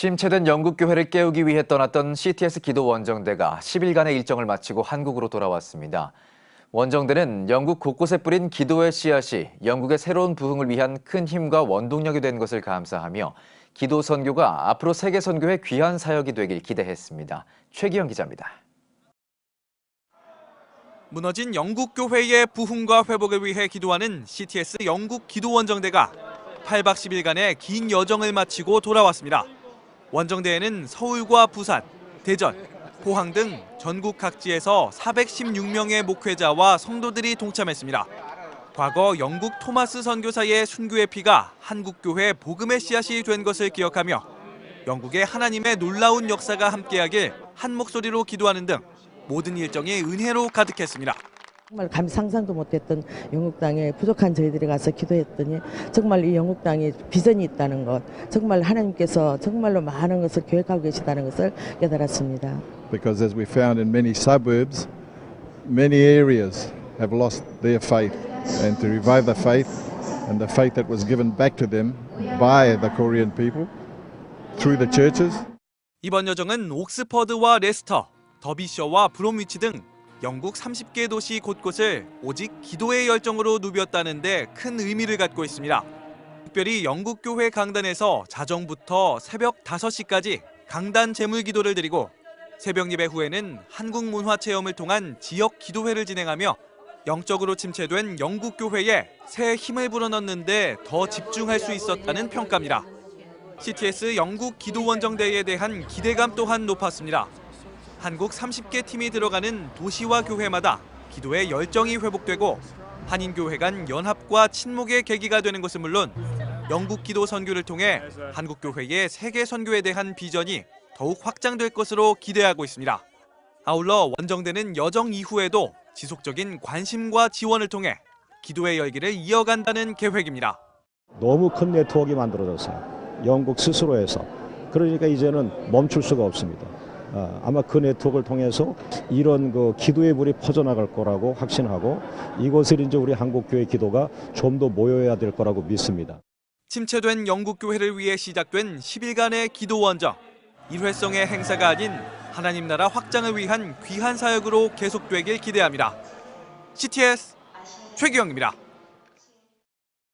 침체된 영국 교회를 깨우기 위해 떠났던 CTS 기도 원정대가 10일간의 일정을 마치고 한국으로 돌아왔습니다. 원정대는 영국 곳곳에 뿌린 기도의 씨앗이 영국의 새로운 부흥을 위한 큰 힘과 원동력이 된 것을 감사하며 기도 선교가 앞으로 세계 선교의 귀한 사역이 되길 기대했습니다. 최기영 기자입니다. 무너진 영국 교회의 부흥과 회복을 위해 기도하는 CTS 영국 기도 원정대가 8박 10일간의 긴 여정을 마치고 돌아왔습니다. 원정대에는 서울과 부산, 대전, 포항 등 전국 각지에서 416명의 목회자와 성도들이 동참했습니다. 과거 영국 토마스 선교사의 순교의 피가 한국 교회 복음의 씨앗이 된 것을 기억하며 영국의 하나님의 놀라운 역사가 함께하길 한 목소리로 기도하는 등 모든 일정이 은혜로 가득했습니다. 정말 감히 상상도 못했던 영국 땅에 부족한 저희들이 가서 기도했더니 정말 이 영국 땅에 비전이 있다는 것, 정말 하나님께서 정말로 많은 것을 계획하고 계시다는 것을 깨달았습니다. because as we found in many suburbs, many areas have lost their faith. And to revive the faith and the faith that was given back to them by the Korean people through the churches. 이번 여정은 옥스퍼드와 레스터, 더비셔와 브롬위치 등 영국 30개 도시 곳곳을 오직 기도의 열정으로 누볐다는데 큰 의미를 갖고 있습니다. 특별히 영국 교회 강단에서 자정부터 새벽 5시까지 강단 제물 기도를 드리고 새벽 예배 후에는 한국 문화 체험을 통한 지역 기도회를 진행하며 영적으로 침체된 영국 교회에 새 힘을 불어넣는데 더 집중할 수 있었다는 평가입니다. CTS 영국 기도원정대에 대한 기대감 또한 높았습니다. 한국 30개 팀이 들어가는 도시와 교회마다 기도의 열정이 회복되고 한인교회 간 연합과 친목의 계기가 되는 것은 물론 영국 기도 선교를 통해 한국 교회의 세계 선교에 대한 비전이 더욱 확장될 것으로 기대하고 있습니다. 아울러 원정대는 여정 이후에도 지속적인 관심과 지원을 통해 기도의 열기를 이어간다는 계획입니다. 너무 큰 네트워크가 만들어졌어요. 영국 스스로에서. 그러니까 이제는 멈출 수가 없습니다. 아, 아마 그 네트워크를 통해서 이런 그 기도의 불이 퍼져나갈 거라고 확신하고 이곳을 이제 우리 한국교회 기도가 좀 더 모여야 될 거라고 믿습니다. 침체된 영국 교회를 위해 시작된 10일간의 기도 원정. 일회성의 행사가 아닌 하나님 나라 확장을 위한 귀한 사역으로 계속되길 기대합니다. CTS 최기영입니다.